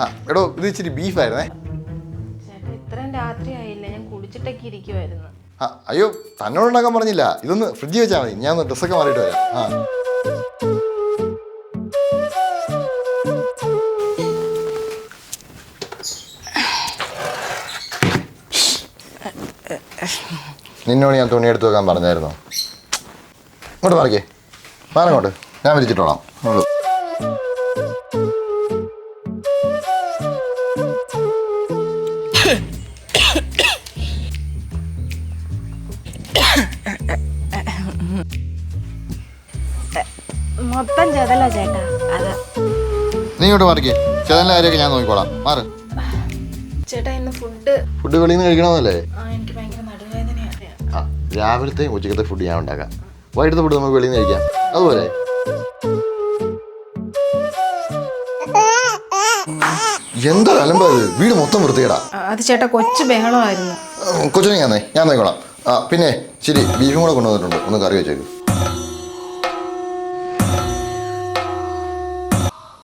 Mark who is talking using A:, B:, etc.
A: ആ എടോ ഇത് ഇച്ചിരി ബീഫായിരുന്നേ.
B: ചേട്ടാ ഇത്രയും രാത്രി ആയില്ല ഞാൻ കുളിച്ചിട്ടൊക്കെ ഇരിക്കുമായിരുന്നു
A: ആ അയ്യോ തന്നോട് ഉണ്ടാക്കാൻ പറഞ്ഞില്ല. ഇതൊന്ന് ഫ്രിഡ്ജിൽ വെച്ചാൽ മതി. ഞാൻ ഒന്ന് ഡ്രസ്സൊക്കെ മാറിയിട്ട് വരാം. ആ. നിന്നോട് ഞാൻ തുണി എടുത്ത് വെക്കാൻ പറഞ്ഞായിരുന്നു? ഇങ്ങോട്ട് മാറിക്കേ. മാറങ്ങോട്ട് ഞാൻ വിരിച്ചിട്ടോളാം. ഉള്ളൂ
B: മൊത്തം ചെതല ചേട്ടാ. അതാ
A: നീ ഇങ്ങോട്ട് മാറിക്കേ. ചേതന്റെ കാര്യമൊക്കെ ഞാൻ നോക്കിക്കോളാം. മാറ്.
B: ചേട്ടാ ഇന്ന് ഫുഡ്
A: ഫുഡ് വെളിയിൽ നിന്ന് കഴിക്കണമെന്നല്ലേ?
B: ആ എനിക്ക് ഭയങ്കര നടുവേദനയാണ്.
A: ആ രാവിലത്തെയും ഉച്ചക്കത്തെ ഫുഡ് ഞാൻ ഉണ്ടാക്കാം. വൈകിട്ടത്തെ ഫുഡ് നമുക്ക് വെളിയിൽ നിന്ന് കഴിക്കാം. അതുപോലെ. എന്താ അലമ്പത് വീട് മൊത്തം വൃത്തികേടാ.
B: അത് ചേട്ടാ കൊച്ചു ബഹളമായിരുന്നു.
A: കൊച്ചിനെ ഞാൻ ഞാൻ നോക്കണം ആ പിന്നെ ശരി ബീഫും കൂടെ കൊണ്ടുവന്നിട്ടുണ്ട്. ഒന്ന് കറി വെച്ചേക്ക്.